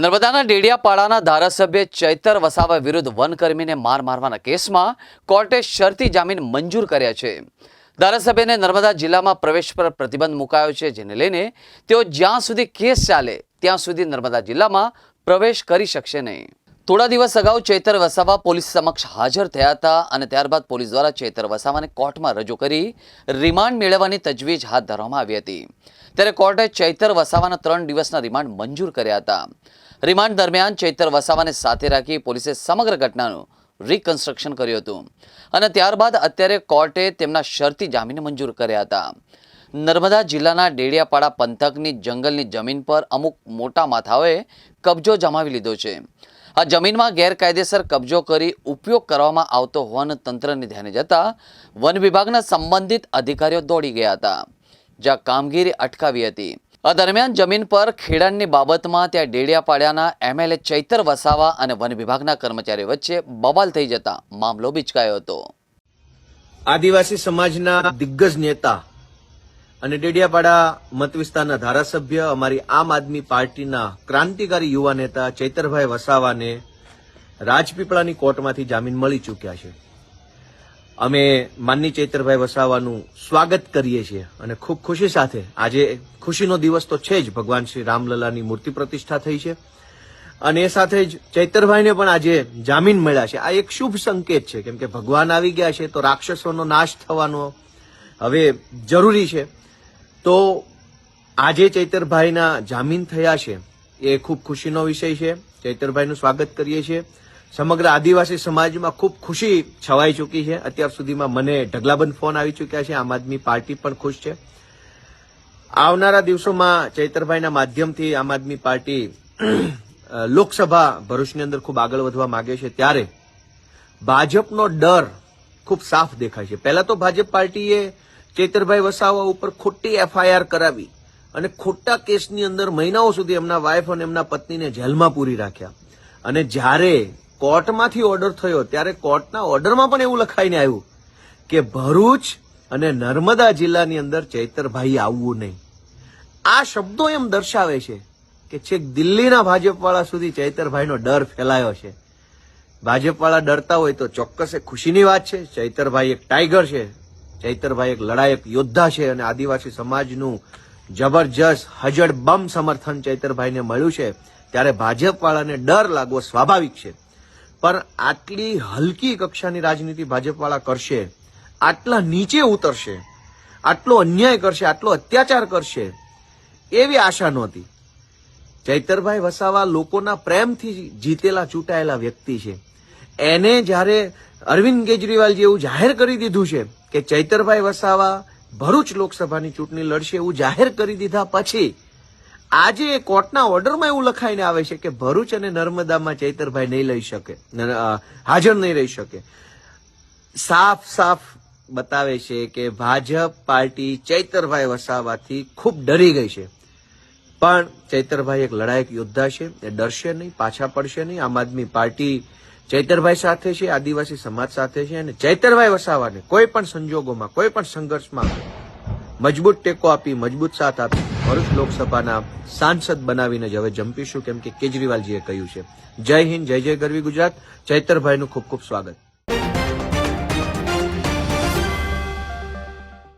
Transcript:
નર્મદાના ડેડિયાપાડાના ધારાસભ્ય ચૈતર વસાવા વિરુદ્ધ વનકર્મીને માર મારવાના કેસમાં કોર્ટે શરતી જામીન મંજૂર કર્યા છે. ધારાસભ્યને નર્મદા જિલ્લામાં પ્રવેશ પર પ્રતિબંધ મુકાયો છે, જેને લઈને તેઓ જ્યાં સુધી કેસ ચાલે, ત્યાં સુધી નર્મદા જિલ્લામાં પ્રવેશ કરી શકશે નહીં. થોડા દિવસ અગાઉ ચૈતર વસાવા પોલીસ સમક્ષ હાજર થયા હતા અને ત્યારબાદ પોલીસ દ્વારા ચૈતર વસાવાને કોર્ટમાં રજૂ કરી રિમાન્ડ મેળવવાની તજવીજ હાથ ધરવામાં આવી હતી. ત્યારે કોર્ટે ચૈતર વસાવાના ત્રણ દિવસના રિમાન્ડ મંજૂર કર્યા હતા. રિમાન્ડ દરમિયાન ચૈતર વસાવાને સાથે રાખી પોલીસે સમગ્ર ઘટનાનું રિકન્સ્ટ્રક્શન કર્યું હતું. અને ત્યારબાદ અત્યારે કોર્ટે તેમના શરતી જામીન મંજૂર કર્યા હતા. નર્મદા જિલ્લાના ડેડિયાપાડા પંથકની જંગલની જમીન પર અમુક મોટા માથાઓએ કબજો જમાવી લીધો છે. આ જમીનમાં ગેરકાયદેસર કબજો કરી ઉપયોગ કરવામાં આવતો હોવાનું તંત્રને ધ્યાને જતા વન વિભાગના સંબંધિત અધિકારીઓ દોડી ગયા હતા, જ્યાં કામગીરી અટકાવી હતી. આ દરમિયાન જમીન પર ખેડાણની બાબતમાં ત્યાં ડેડિયાપાડાના એમએલએ ચૈતર વસાવા અને વન વિભાગના કર્મચારીઓ વચ્ચે બવાલ થઈ જતા મામલો બિચકાયો હતો. આદિવાસી સમાજના દિગ્ગજ નેતા અને ડેડિયાપાડા મત વિસ્તારના ધારાસભ્ય અમારી આમ આદમી પાર્ટીના ક્રાંતિકારી યુવા નેતા ચૈતરભાઈ વસાવાને રાજપીપળાની કોર્ટમાંથી જામીન મળી ચૂક્યા છે. અમે માનની ચૈતરભાઈ વસાવાનું સ્વાગત કરીએ છીએ અને ખૂબ ખુશી સાથે આજે ખુશીનો દિવસ તો છે જ. ભગવાન શ્રી રામલલાની મૂર્તિ પ્રતિષ્ઠા થઈ છે. અને એ સાથે જ ચૈતરભાઈને પણ આજે જામીન મળ્યા છે. આ એક શુભ સંકેત છે. કેમ કે ભગવાન આવી ગયા છે તો રાક્ષસોનો નાશ થવાનો હવે જરૂરી છે. તો આજે ચૈતરભાઈના જામીન થયા છે. એ ખૂબ ખુશીનો વિષય છે. ચૈતરભાઈનું સ્વાગત કરીએ છીએ. સમગ્ર આદિવાસી સમાજમાં ખૂબ ખુશી છવાઈ ચૂકી છે. અત્યાર સુધીમાં મને ઢગલાબંધ ફોન આવી ચૂક્યા છે. આમ આદમી પાર્ટી પણ ખુશ છે. આવનારા દિવસોમાં ચૈતરભાઈના માધ્યમથી આમ આદમી પાર્ટી લોકસભા ભરૂચની અંદર ખૂબ આગળ વધવા માંગે છે. ત્યારે ભાજપનો ડર ખૂબ સાફ દેખાય છે. પહેલા તો ભાજપ પાર્ટીએ ચૈતરભાઈ વસાવા ઉપર ખોટી એફઆઈઆર કરાવી અને ખોટા કેસની અંદર મહિનાઓ સુધી એમના વાઇફ અને એમના પત્નીને જેલમાં પૂરી રાખ્યા. અને જ્યારે કોર્ટમાંથી ઓર્ડર થયો ત્યારે કોર્ટના ઓર્ડરમાં પણ એવું લખાઈને આવ્યું કે ભરૂચ અને નર્મદા જિલ્લાની અંદર ચૈતરભાઈ આવવું નહીં. આ શબ્દો એમ દર્શાવે છે કે છેક દિલ્હીના ભાજપવાળા સુધી ચૈતરભાઈનો ડર ફેલાયો છે. ભાજપવાળા ડરતા હોય તો ચોક્કસ એ ખુશીની વાત છે. ચૈતરભાઈ એક ટાઈગર છે. ચૈતરભાઈ એક લડાયક યોદ્ધા છે અને આદિવાસી સમાજનું જબરજસ્ત હજડ બમ સમર્થન ચૈતરભાઈને મળ્યું છે. ત્યારે ભાજપવાળાને ડર લાગવો સ્વાભાવિક છે. પણ આટલી હલકી કક્ષાની રાજનીતિ ભાજપવાળા કરશે, આટલા નીચે ઉતરશે, આટલો અન્યાય કરશે, આટલો અત્યાચાર કરશે, એવી આશા નહોતી. ચૈતરભાઈ વસાવા લોકોના પ્રેમથી જીતેલા, ચૂંટાયેલા વ્યક્તિ છે. એને જ્યારે અરવિંદ કેજરીવાલ જેવું જાહેર કરી દીધું છે કે ચૈતરભાઈ વસાવા ભરૂચ લોકસભાની ચૂંટણી લડશે એવું જાહેર કરી દીધા પછી આજે કોર્ટના ઓર્ડરમાં એવું લખાઈને આવે છે કે ભરૂચ અને નર્મદામાં ચૈતરભાઈ નહીં લઈ શકે હાજર નહીં રહી શકે. સાફ સાફ બતાવે છે કે ભાજપ પાર્ટી ચૈતરભાઈ વસાવાથી ખૂબ ડરી ગઈ છે. પણ ચૈતરભાઈ એક લડાયક યોદ્ધા છે, એ ડરશે નહીં, પાછા પડશે નહીં. આમ આદમી પાર્ટી ચૈતરભાઈ સાથે છે, આદિવાસી સમાજ સાથે છે અને ચૈતરભાઈ વસાવાને કોઈ પણ સંજોગોમાં, કોઈ પણ સંઘર્ષમાં મજબૂત ટેકો આપી, મજબૂત સાથ આપી. ભરૂચ લોકસભાના સાંસદ બનાવીને જ હવે જંપીશું, કેમ કે કેજરીવાલજીએ કહ્યું છે. જય હિન્દ, જય જય ગરવી ગુજરાત. ચૈતરભાઈનું ખૂબ ખૂબ સ્વાગત.